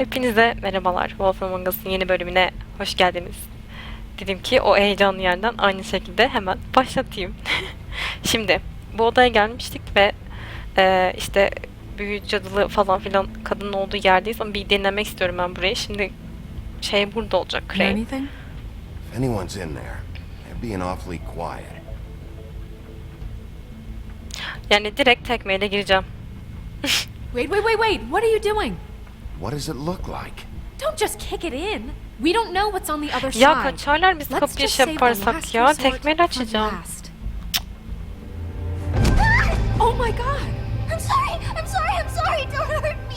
Hepinize merhabalar. Wolf Among Us'ın yeni bölümüne hoş geldiniz. Dedim ki o heyecanlı yerden aynı şekilde hemen başlatayım. Şimdi bu odaya gelmiştik ve e, işte büyü cadılı falan filan kadının olduğu yerdeyiz ama bir denemek istiyorum ben burayı. Şimdi şey burada olacak Crane. anything? If anyone's in there, they're being awfully quiet. Yani direkt tekmeyle gireceğim. Wait, wait, wait, wait! What are you doing? What does it look like? Don't just kick it in. We don't know what's on the other Ya side. kaçarlar biz Let's kapıyı just şey save the yaparsak last ya. resort Tekmeyle for açacağım. last. Oh my god! I'm sorry. I'm sorry. I'm sorry. Don't hurt me.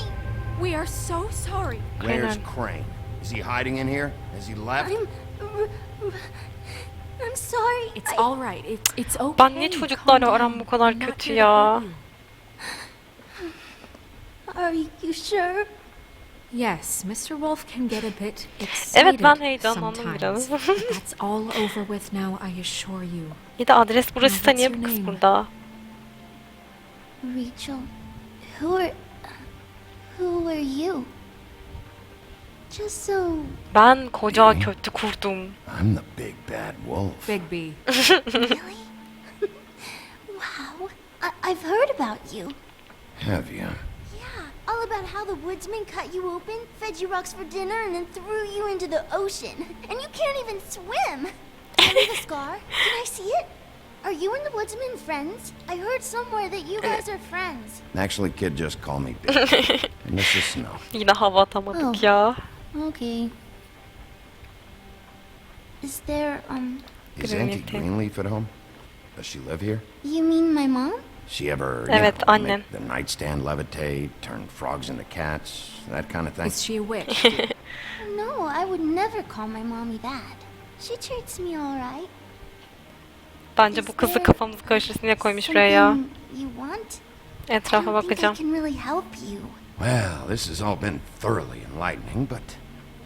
We are so sorry. Where's Crane. Crane? Is he hiding in here? Has he left? I'm. I'm sorry. It's I- all right. It's it's okay. Ben niye Calm çocuklarla down. aram bu kadar I'm not kötü here to ya? you. Are you sure? Yes, Mr. Wolf can get a bit Evet ben heyecanlandım sometimes. biraz. That's all over with now, I assure you. İyi de adres burası what's niye bu kız burada? Rachel. Who are. Who are you? Just so. Ben koca kötü kurdum. I'm the big bad wolf. Big B. Really? wow. I- I've heard about you. Have you? Yeah, all about how the woodsman cut you open, fed you rocks for dinner, and then threw you into the ocean. And you can't even swim. I leave a scar. Can I see it? Are you and the woodsman friends? I heard somewhere that you guys are friends. Actually, kid, just call me Big. and this is Snow. Yine hava atamadık Oh. ya. Okay. Is there, um, Is Auntie Greenleaf. Greenleaf at home? Does she live here? you mean my mom? She ever, you Evet, know, annem. make the nightstand levitate, turn frogs into cats, that kind of thing? Is she a witch? No, I would never call my mommy that. She treats me alright. Bence bu kızı kafamızı karıştırsın diye koymuş buraya ya. Something you want? I Etrafa don't think I bakacağım. can really help you. Well, this has all been thoroughly enlightening, but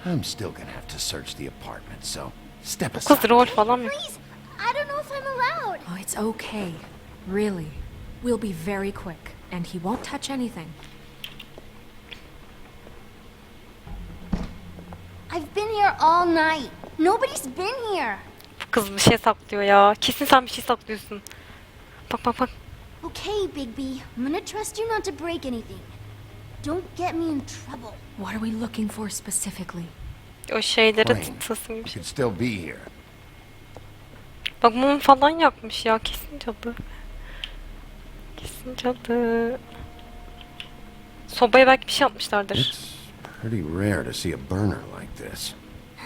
I'm still gonna have to search the apartment, so step Kız aside. rol falan mı? Please, I don't know if I'm allowed. oh, it's okay. Really. We'll be very quick, and he won't touch anything. I've been here all night. Nobody's been here. Bu kız bir şey saklıyor ya. Kesin sen bir şey saklıyorsun. Bak bak bak. Okay, Big B, I'm gonna trust you not to break anything. Don't get me in trouble. What are we looking for specifically? O şeyleri Crane, tutasın gibi. Şey. could still be here. Bak mum falan yakmış ya. Kesin cadı. Kesin cadı. Sobaya belki bir şey yapmışlardır. It's pretty rare to see a burner like this.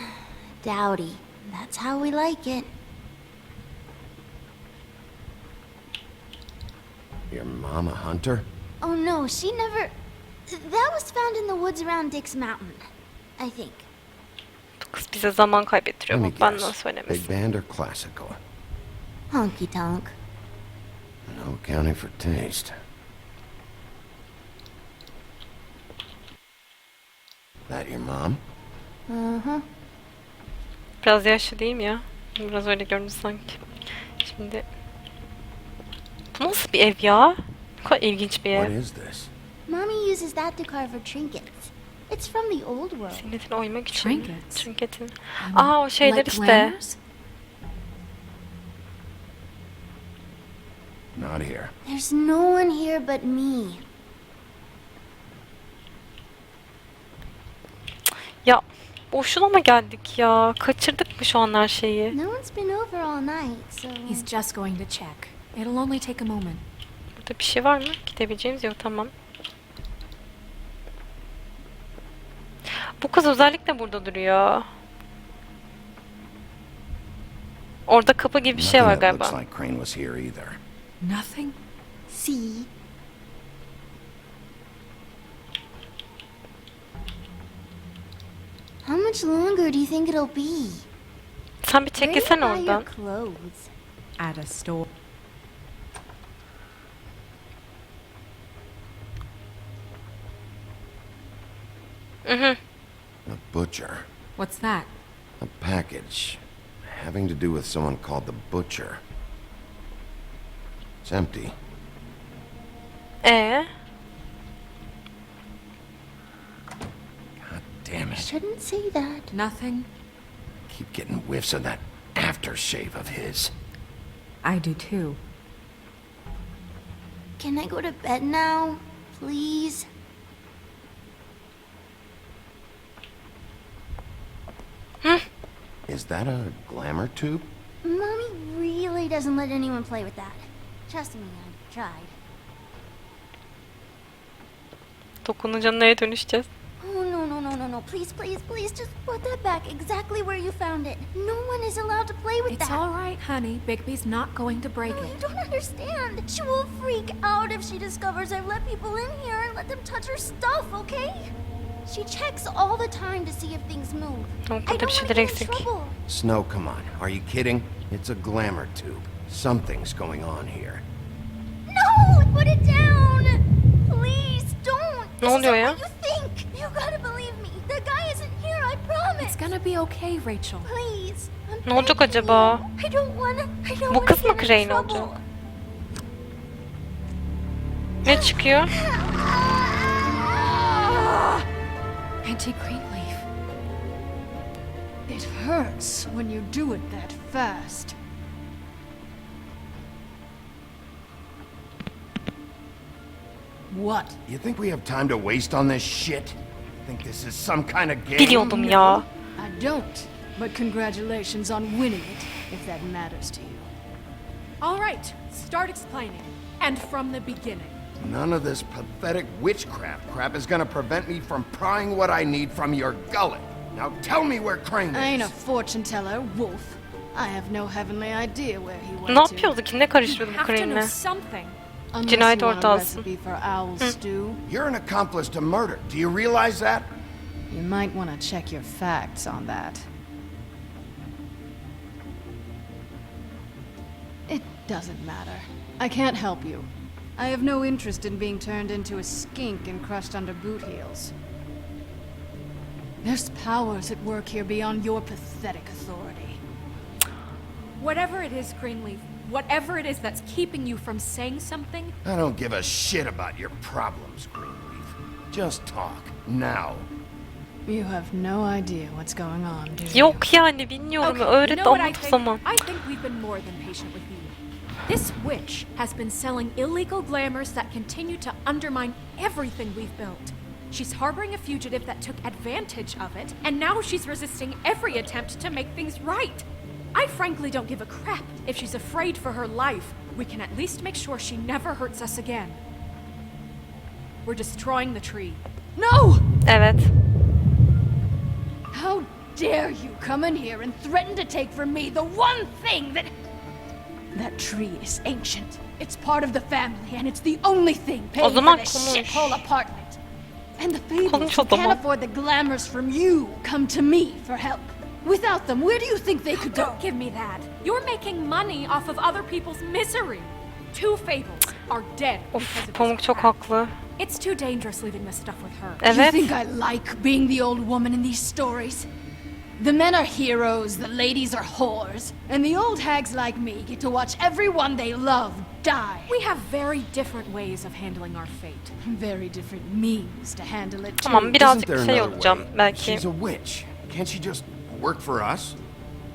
Dowdy. That's how we like it. Your mom a hunter? Oh no, she never. That was found in the woods around Dick's Mountain. I think. Bu kız bize zaman kaybettiriyor. Bak benden guess. Big söylemesin. band or classical? Honky tonk. No accounting for taste. That your mom? Uh huh. Biraz yaşlı değil mi ya? Biraz öyle göründü sanki. Şimdi... Bu nasıl bir ev ya? Ne kadar ilginç bir What ev. is this? Mommy uses that to carve her trinkets. It's from the old world. Ziynetine oymak için. Trinkets? Trinketin. Um, Aa o şeyler like işte. Glamours? Not here. There's no one here but me. Ya boşuna mı geldik ya? Kaçırdık mı şu an her şeyi? No one's been over all night, so. He's just going to check. It'll only take a moment. Burada bir şey var mı? Gidebileceğimiz yok tamam. Bu kız özellikle burada duruyor. Orada kapı gibi bir şey var galiba. Like Crane was here either. Nothing? See? How much longer do you think it'll be? Sen bir Where do you çekilsene buy your oradan. clothes? At a store. Mhm. A butcher. What's that? A package. Having to do with someone called the Butcher. It's empty. Eh? God Damn it. I Shouldn't say that. Nothing? Keep getting whiffs of that aftershave of his. I do too. Can I go to bed now? Please? Huh? Is that a glamour tube? Mommy really doesn't let anyone play with that. Trust me, I've tried. Dokununca neye dönüşeceğiz? Oh, no, no, no, no, no. Please, please, please, just put that back exactly where you found it. No one is allowed to play with that. It's that. all right, honey. Bigby's not going to break No, you it. don't understand. She will freak out if she discovers I've let people in here and let them touch her stuff, okay? She checks all the time to see if things move. Ama I burada bir don't want to şeyler get in eksik. trouble. Snow, come on. Are you kidding? It's a glamour tube. Something's going on here. No! Put it down! Please, don't! Ne This oluyor isn't ya? what you think! You gotta believe me. The guy isn't here, I promise. It's gonna be okay, Rachel. Please. I'm Ne olacak begging acaba? I don't wanna. I don't Bu wanna kız mı get in Crane trouble. olacak? Ne çıkıyor? Auntie Greenleaf. It hurts when you do it that fast. What? You think we have time to waste on this shit? Think this is some kind of game? Biliyordum ya. I don't. But congratulations on winning it, if that matters to you. All right, start explaining. And from the beginning. None of this pathetic witchcraft crap is gonna prevent me from prying what I need from your gullet. Now tell me where Crane is. I ain't a fortune teller, Wolf. I have no heavenly idea where he went Ne to. yapıyordu ki? Ne karışıyordu bu Have to know Crane'le? something. Unless Cinayet you want a ortağısın. recipe for owl hmm. stew, You're an accomplice to murder. Do you realize that? you might want to check your facts on that. It doesn't matter. I can't help you. I have no interest in being turned into a skink and crushed under boot heels. There's powers at work here beyond your pathetic authority. Whatever it is, Greenleaf, whatever it is that's keeping you from saying something, I don't give a shit about your problems, Greenleaf. Just talk. Now. You have no idea what's going on, do you? Yok yani bilmiyorum. Okay, Öğret you know what I think? zaman. I think we've been more than patient with you. This witch has been selling illegal glamours that continue to undermine everything we've built. She's harboring a fugitive that took advantage of it, and now she's resisting every attempt to make things right. I frankly don't give a crap if she's afraid for her life. We can at least make sure she never hurts us again. We're destroying the tree. No! Evet. How dare you come in here and threaten to take from me the one thing that. That tree is ancient. It's part of the family, and it's the only thing paying for zaman this konuş. shithole apartment. And the fables who can't afford the glamours from you come to me for help. Without them, where do you think they could go? Don't give me that. You're making money off of other people's misery. Two fables are dead because Of of Pamuk this çok crap. haklı. It's too dangerous leaving this stuff with her. You Evet. think I like being the old woman in these stories? The men are heroes, the ladies are whores, and the old hags like me get to watch everyone they love die. We have very different ways of handling our fate. Very different means to handle it too. Tamam Isn't birazcık there şey another olacağım way? belki. She's a witch. Can't she just work for us?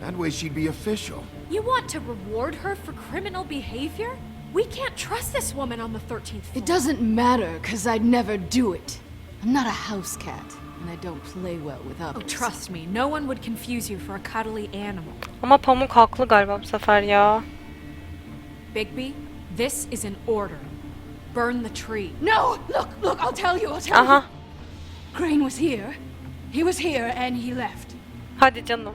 That way she'd be official. You want to reward her for criminal behavior? We can't trust this woman on the 13th floor. It doesn't matter, because I'd never do it. I'm not a house cat, and I don't play well with others. Oh, others. trust me, no one would confuse you for a cuddly animal. Ama Pamuk haklı galiba bu sefer ya. Bigby, this is an order. Burn the tree. No! Look, look, I'll tell you, I'll tell Aha. you. Crane was here. He was here, and he left. Hadi canım.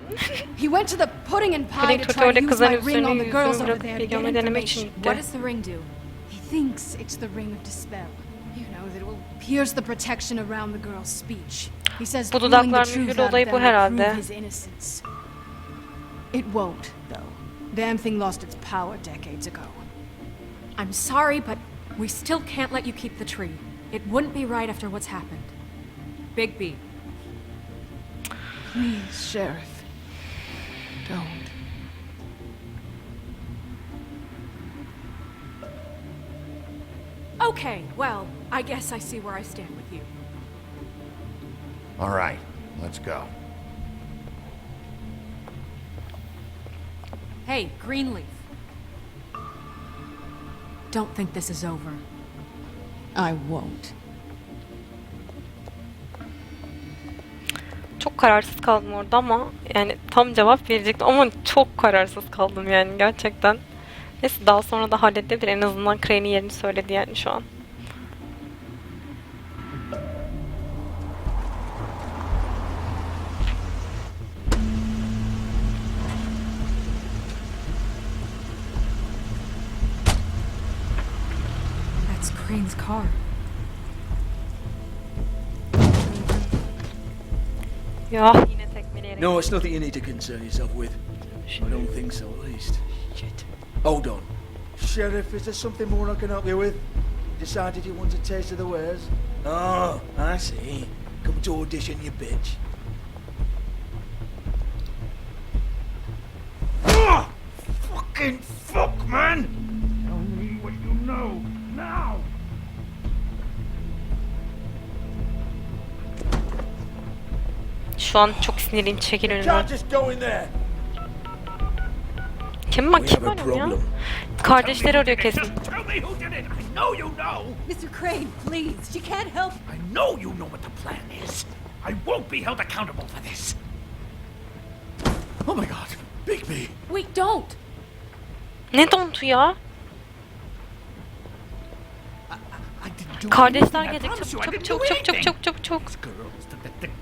He went to the pudding and pie to try to use my ring on the girls over there to get bilgilenme denemek için information. What does the ring do? He thinks it's the ring of dispel. You know, that it will pierce the protection around the girl's speech. He says Bu pulling the dudaklar truth mühür out of olayı them bu will herhalde. prove his innocence. It won't, though. Damn thing lost its power decades ago. I'm sorry, but we still can't let you keep the tree. It wouldn't be right after what's happened. Bigby, Please, Sheriff. Don't. Okay, well, I guess I see where I stand with you. All right. Let's go. Hey, Greenleaf. Don't think this is over. I won't. Kararsız kaldım orada ama yani tam cevap verecektim ama çok kararsız kaldım yani gerçekten. Neyse daha sonra da halledebilir. En azından Crane'in yerini söyledi yani şu an. It's nothing you need to concern yourself with. I don't think so, at least. Shit. Hold on. Sheriff, is there something more I can help you with? Decided you want a taste of the wares? Oh, I see. Come to audition, you bitch. Ah! Fucking fuck, man! Tell me what you know, Şu an çok sinirliyim. Çekil önümden. Kim bak kim arıyor ya? Kardeşleri arıyor kesin. Mr. Crane, please. She can't help. I know you know what the plan is. I won't be held accountable for this. Oh my god. Big B. We don't. Ne dontu ya? Kardeşler gelecek. Çok çok çok çok çok çok çok çok.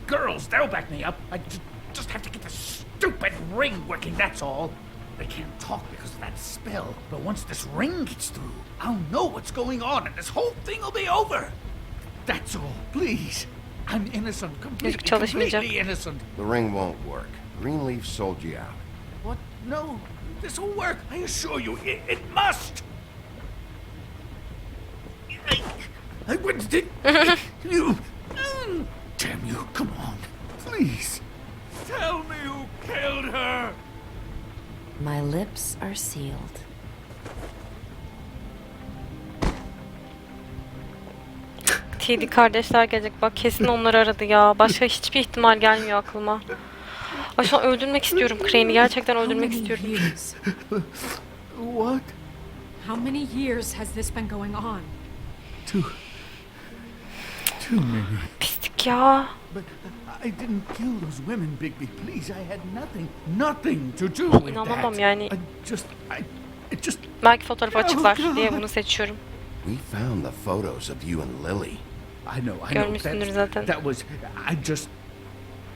Girls, the, the, the girls, they'll back me up. I just have to get the stupid ring working, that's all. They can't talk because of that spell. But once this ring gets through, I'll know what's going on and this whole thing will be over. That's all, please. I'm innocent, completely, çalışmayacak. completely innocent. The ring won't work. Greenleaf sold you out. What? No, this will work. I assure you, it, it must. I, I wouldn't did you. Please. Tell me who killed her. My lips are sealed. TD kardeşler gelecek. Bak kesin onları aradı ya. Başka hiçbir ihtimal gelmiyor aklıma. Ay şu an öldürmek istiyorum Crane'i. Gerçekten How öldürmek many istiyorum. years? What? How many years has this been going on? Too. Too many. Pislik ya. But I didn't kill those women, Bigby. Please, I had nothing, nothing to do with İnanamam that. yani. I just, I, it just. Belki fotoğrafı açıklar diye bunu seçiyorum. We found the photos of you and Lily. I know, I know. Görmüşsündür That, zaten. that was. I just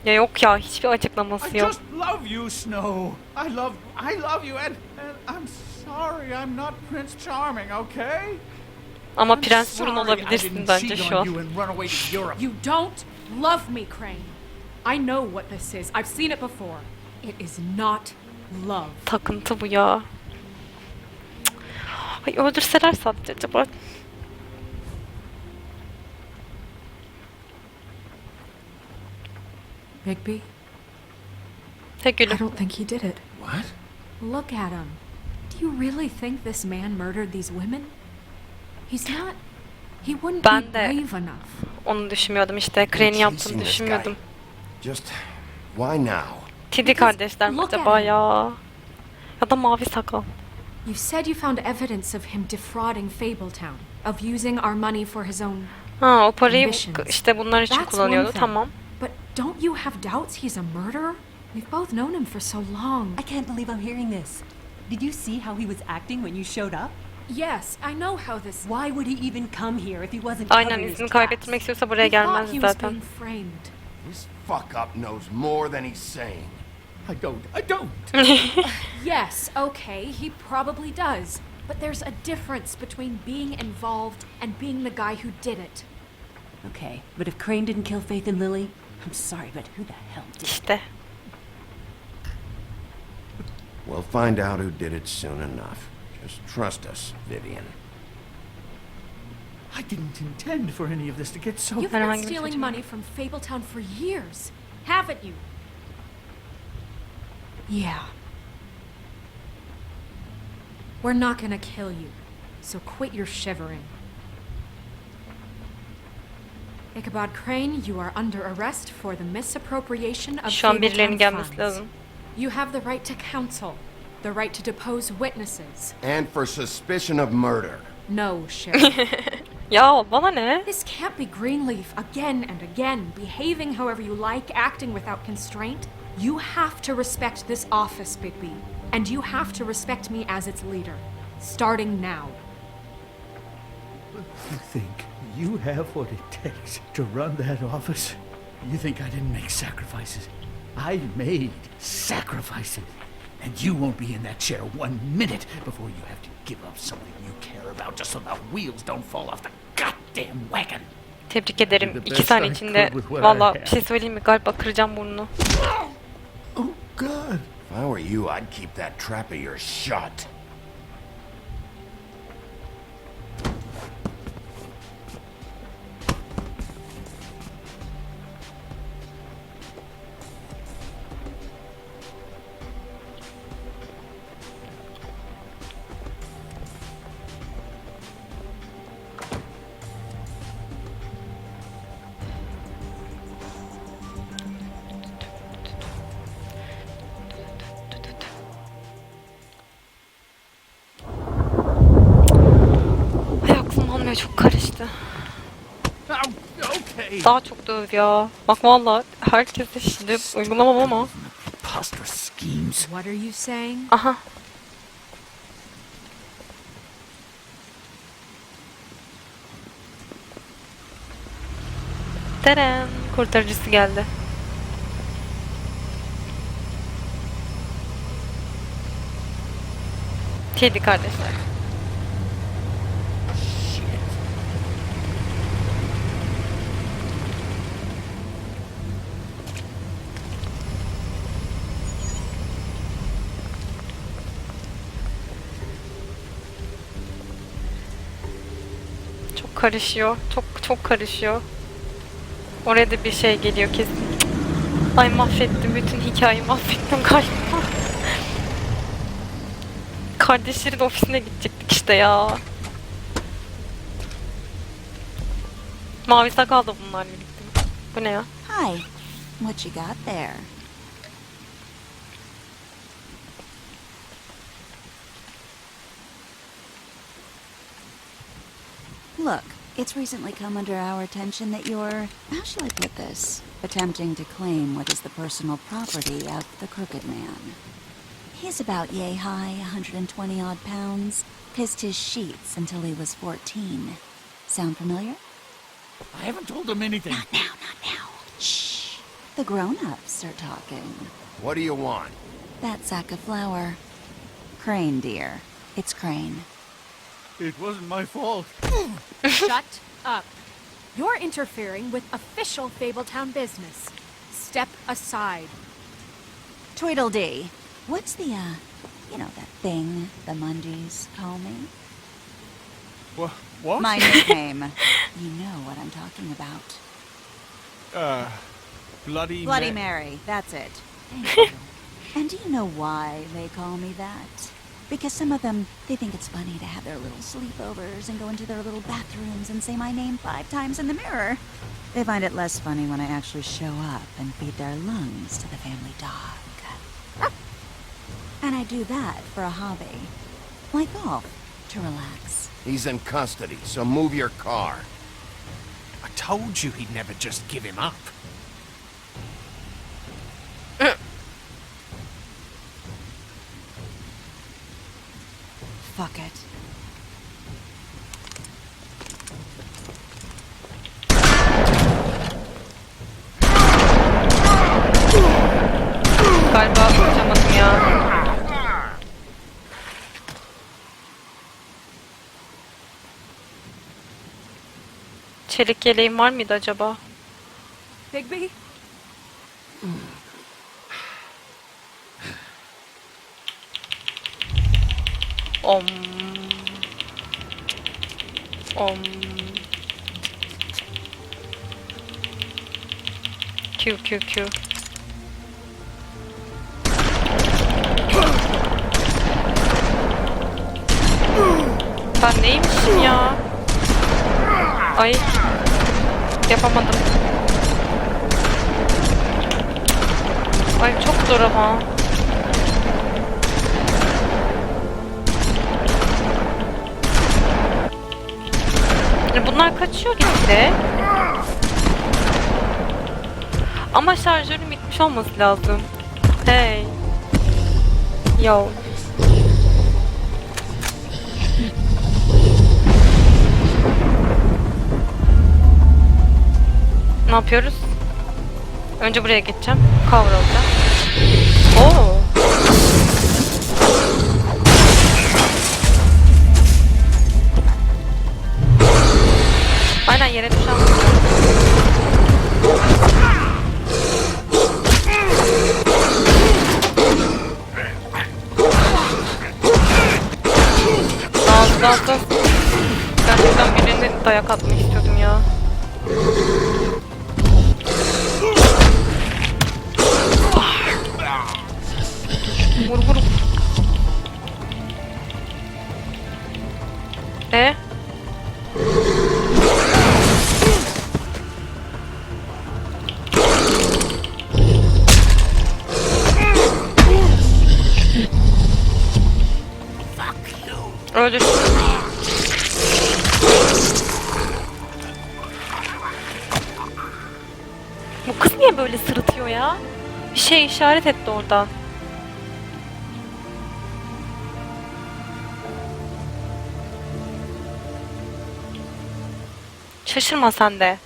Ya yok ya hiçbir I açıklaması yok. just love you, Snow. I love, I love you, and, and I'm sorry I'm not Prince Charming, okay? Ama I'm Prens Burun olabilirsin bence şu an. you don't love me, Crane. I know what this is. I've seen it before. It is not love. Takıntı bu ya. Ay öldürseler sadece acaba. Bigby, Tek I don't think he did it. What? Look at him. Do you really think this man murdered these women? He's not. He wouldn't Ben be de- brave enough. Onu düşünmüyordum işte. Crane'i chasing yaptığını düşünmüyordum. Just why now? Tidi kardeşler mi acaba ya? Ya da mavi sakal. You said you found evidence of him defrauding Fabletown, of using our money for his own. Ha o parayı işte bunlar için kullanıyordu tamam. But don't you have doubts he's a murderer? We've both known him for so long. I can't believe I'm hearing this. Did you see how he was acting when you showed up? Yes, I know how this. Why would he even come here if he wasn't Aynen covering his izini tracks? kaybettirmek istiyorsa buraya We thought gelmezdi he was zaten. being framed. This fuck up knows more than he's saying. I don't, I don't. Yes, okay, he probably does. But there's a difference between being involved and being the guy who did it. Okay, but if Crane didn't kill Faith and Lily, I'm sorry, but who the hell did? İşte. We'll find out who did it soon enough. Just trust us, Vivian. I didn't intend for any of this to get so. You've I don't been like stealing money from Fabletown for years, haven't you? Yeah. We're not gonna kill you, so quit your shivering. Ichabod Crane, you are under arrest for the misappropriation of Şu an birilerinin Fabletown gelmesi funds. lazım. You have the right to counsel, the right to depose witnesses. And for suspicion of murder. No, Sheriff. Ya bana ne? this can't be Greenleaf again and again, behaving however you like, acting without constraint. You have to respect this office, Bigby. And you have to respect me as its leader. Starting now. You think you have what it takes to run that office? You think I didn't make sacrifices? I made sacrifices. And you won't be in that chair one minute before you have to give up something you care about just so the wheels don't fall off the goddamn wagon. Tebrik ederim. İki saniye içinde valla bir şey söyleyeyim mi? Galiba kıracağım burnunu. Oh, God. If I were you, I'd keep that trap of yours shut. Çok karıştı. Daha çok döv ya. Bak valla herkese şiddet uygulamam ama. What are you saying? Aha. Teren. Kurtarıcısı geldi. Kedi kardeşler. Çok karışıyor. Çok çok karışıyor. Oraya da bir şey geliyor kesin. Ay mahvettim. Bütün hikayeyi mahvettim galiba. Kardeşlerin ofisine gidecektik işte ya. Mavi sakal da bunlar birlikte. Bu ne ya? Hi. What you got there? Look, it's recently come under our attention that you're, how shall I put this, attempting to claim what is the personal property of the Crooked Man. He's about yay high, 120 odd pounds, pissed his sheets until he was 14. Sound familiar? I haven't told him anything. Not now, not now. Shh. The grown-ups are talking. What do you want? That sack of flour. Crane, dear. It's Crane. It wasn't my fault. Shut up. You're interfering with official Fabletown business. Step aside. Tweedledee. What's the, uh, you know, that thing the Mundies call me? What? What? My nickname. you know what I'm talking about. Uh, Bloody. Bloody Ma- Mary. That's it. Thank you. and do you know why they call me that? Because some of them, they think it's funny to have their little sleepovers and go into their little bathrooms and say my name five times in the mirror. They find it less funny when I actually show up and feed their lungs to the family dog. And I do that for a hobby. Like golf, to relax. He's in custody, so move your car. I told you he'd never just give him up. Fuck it. Galiba uçamadım ya. Çelik yeleğim var mıydı acaba? Bigby? Om. Om. Q Q Q. Ben neymişim ya? Ay. Yapamadım. Ay çok zor ama. Yani Bunlar kaçıyor gitti. Ama şarjörüm bitmiş olması lazım. Hey. Yo. Ne yapıyoruz? Önce buraya geçeceğim. Cover. dayak atmıştı. İşaret etti orada. Şaşırma sen de.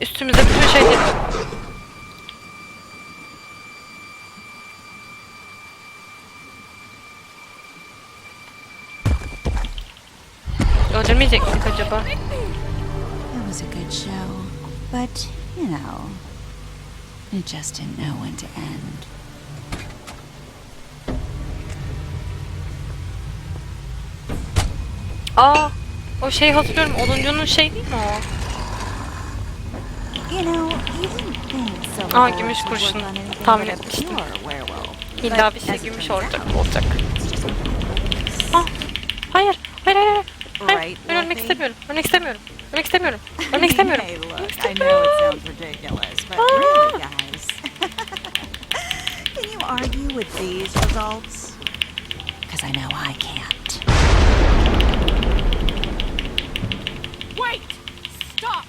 Üstümüze bütün şeyleri... Öldürmeyecek miydik acaba? It was a good show. But, you know, it just didn't know when to end. Aa, o şeyi hatırlıyorum. Oduncunun şey değil mi o? Aa, gümüş kurşun. Tahmin etmiştim. İlla bir şey gümüş olacak. olacak. Aa, hayır, hayır, hayır, hayır. Ben ölmek istemiyorum. Ölmek istemiyorum. Ölmek istemiyorum. Ölmek istemiyorum. Hey, look, I know argue with these results? Because I know I can't. Wait! Stop!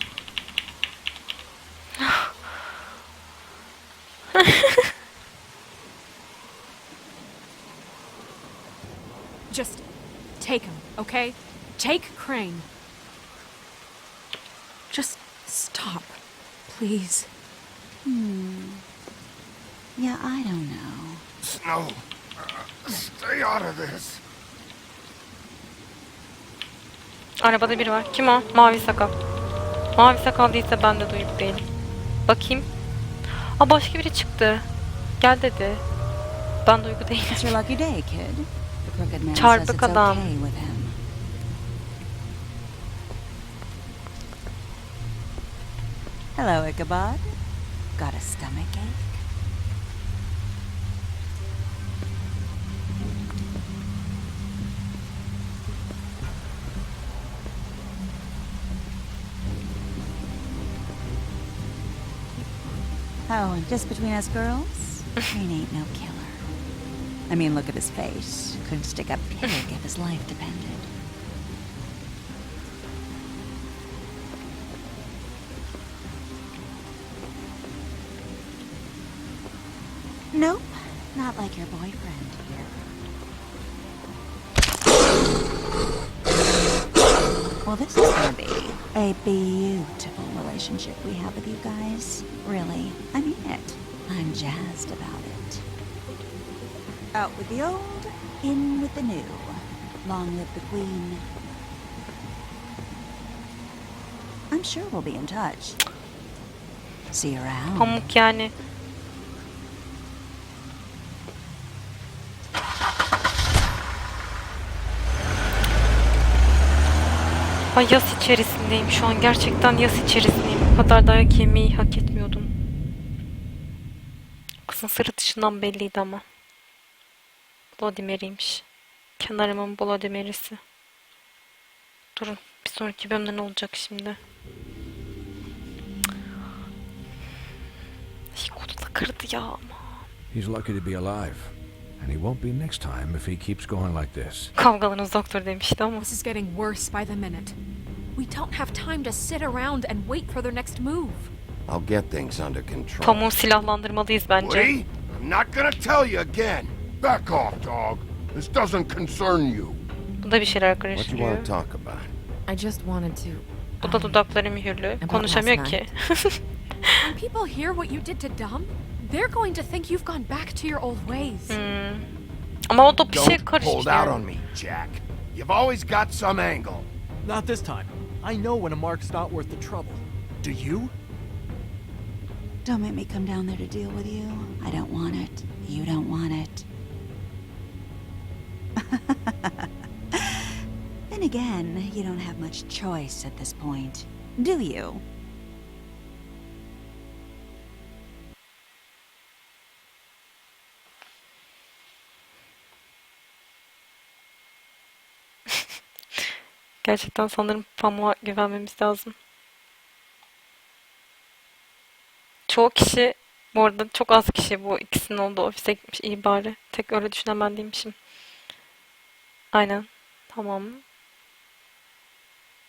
Just take him, okay? Take Crane. Just stop, please. Uh, stay out of this. Arabada biri var. Kim o? Mavi sakal. Mavi sakal değilse ben de duyup değilim. Bakayım. Aa başka biri çıktı. Gel dedi. Ben duygu değilim. Çarpık adam. Hello, Ichabod. Got a stomach ache? Oh, and just between us girls, Crane ain't no killer. I mean, look at his face. Couldn't stick a pig if his life depended. Nope, not like your boyfriend here. Well, this is gonna be a beautiful relationship we have with you guys. Really, I mean it. I'm jazzed about it. Out with the old, in with the new. Long live the queen. I'm sure we'll be in touch. See you around. Ama yas içerisindeyim şu an. Gerçekten yas içerisindeyim. Bu kadar dayak yemeyi hak etmiyordum. Kızın sırıtışından belliydi ama. Vladimir'iymiş. Kenarımın Vladimir'isi. Durun. Bir sonraki bölümde ne olacak şimdi? Koluna kırdı ya ama. He's lucky to be alive. And he won't be next time if he keeps going like this. Kavgalarınız doktor demişti ama. This is getting worse by the minute. We don't have time to sit around and wait for their next move. I'll get things under control. Pamuğu silahlandırmalıyız bence. Woody, I'm not gonna tell you again. Back off, dog. This doesn't concern you. Bu da bir şeyler What you want to talk about? I just wanted to. Bu da dudakları mühürlü. Konuşamıyor ki. When people hear what you did to Dom, they're going to think you've gone back to your old ways. Hmm. Ama o da bir şey Don't hold out on me, Jack. You've always got some angle. Not this time. I know when a mark's not worth the trouble. Do you? Don't make me come down there to deal with you. I don't want it. You don't want it. then again, you don't have much choice at this point, do you? Gerçekten sanırım pamuğa güvenmemiz lazım. Çoğu kişi, bu arada çok az kişi bu ikisinin olduğu ofise gitmiş. İyi bari. Tek öyle düşünen ben değilmişim. Aynen. Tamam.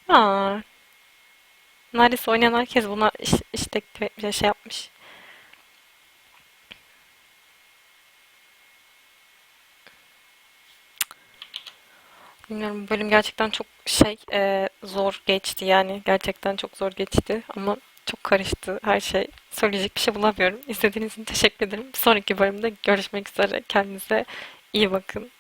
Aa. Neredeyse oynayan herkes buna iş, işte bir şey yapmış. Bilmiyorum bölüm gerçekten çok şey e, zor geçti yani gerçekten çok zor geçti ama çok karıştı her şey. Söyleyecek bir şey bulamıyorum. İzlediğiniz için teşekkür ederim. Sonraki bölümde görüşmek üzere. Kendinize iyi bakın.